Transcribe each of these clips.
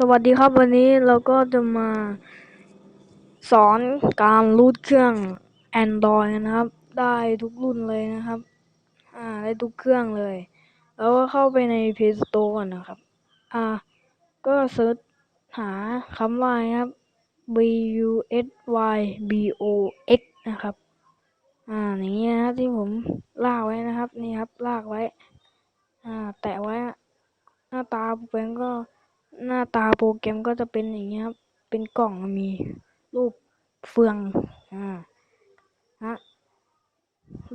สวัสดีครับวันนี้เราก็จะมาสอนการรูดเครื่อง Android นะครับ ได้ทุกรุ่นเลยนะครับ อ่าได้ทุกเครื่องเลย แล้วก็เข้าไปใน Play Store ก่อนนะครับ อ่า ก็เซิร์ชหาคำว่านะครับ B U S Y B O X นะครับ อ่าอย่างนี้นะครับที่ผมลากไว้นะครับ นี่ครับลากไว้ อ่า แตะไว้ หน้าตาโปรแกรมก็ หน้าตาโปรแกรมก็จะเป็นอย่างนี้ครับ เป็นกล่องมีรูปเฟือง อ่าฮะ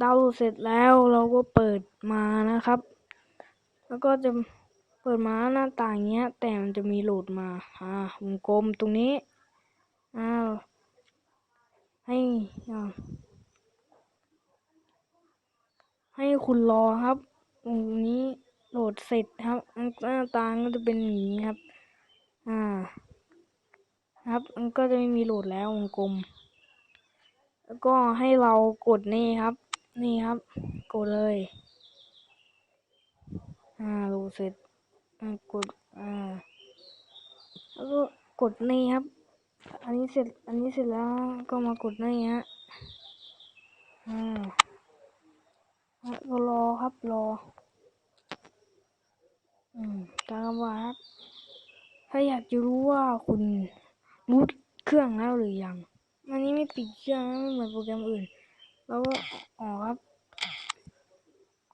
ดาวน์โหลดเสร็จแล้วเราก็เปิดมานะครับ แล้วก็จะเปิดมาหน้าต่างเงี้ย แต่มันจะมีโหลดมา อ่าวงกลมตรงนี้ อ้าว ให้ให้คุณรอครับ ตรงนี้ โหลดเสร็จครับหน้าตาก็จะเป็นอย่างนี้ครับ อ่า ครับมันก็จะไม่มีโหลดแล้ววงกลม แล้วก็ให้เรากดนี่ครับ นี่ครับ กดเลย อ่าโหลดเสร็จอ่ากดอ่าแล้วก็กดนี่ครับ อันนี้เสร็จอันนี้เสร็จแล้วก็มากดนี่ฮะอ่าก็รอครับรอ ตามว่าครับ ถ้าอยากจะรู้ว่าคุณรูดเครื่องแล้วหรือยังอันนี้ไม่ปิดเครื่องนะไม่เหมือนโปรแกรมอื่น แล้วก็ออกครับ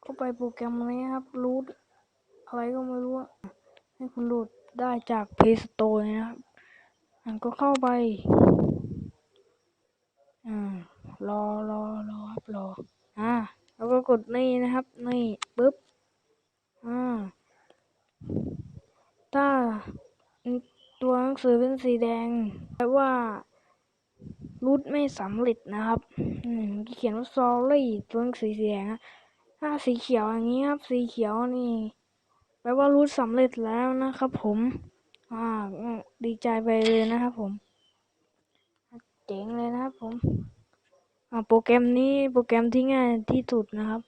ก็ไปโปรแกรมนี้ครับรูดอะไรก็ไม่รู้ให้คุณโหลดได้จาก Play Store นะครับอ่าก็เข้าไปอ่ารอรอรอครับรออ่าแล้วก็กดนี่นะครับนี่ปึ๊บ อ่า ถ้าตัวหนังสือเป็นสีแดงแปลว่ารูดไม่สำเร็จนะครับอืมเขียนว่า sorry ตัวหนังสือสีแดงถ้าสีเขียวอย่างนี้ครับ สีเขียวนี่แปลว่ารูดสำเร็จแล้วนะครับ ผม อ่า ดีใจไปเลยนะครับ ผม เจ๋งเลยนะครับ ผม อ่า โปรแกรมนี้โปรแกรมที่ง่ายที่สุดนะครับ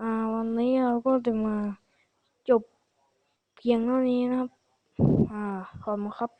อ่า วันนี้เราก็จะมาจบ พียงเท่านี้นะครับ อ่า ขอบคุณครับ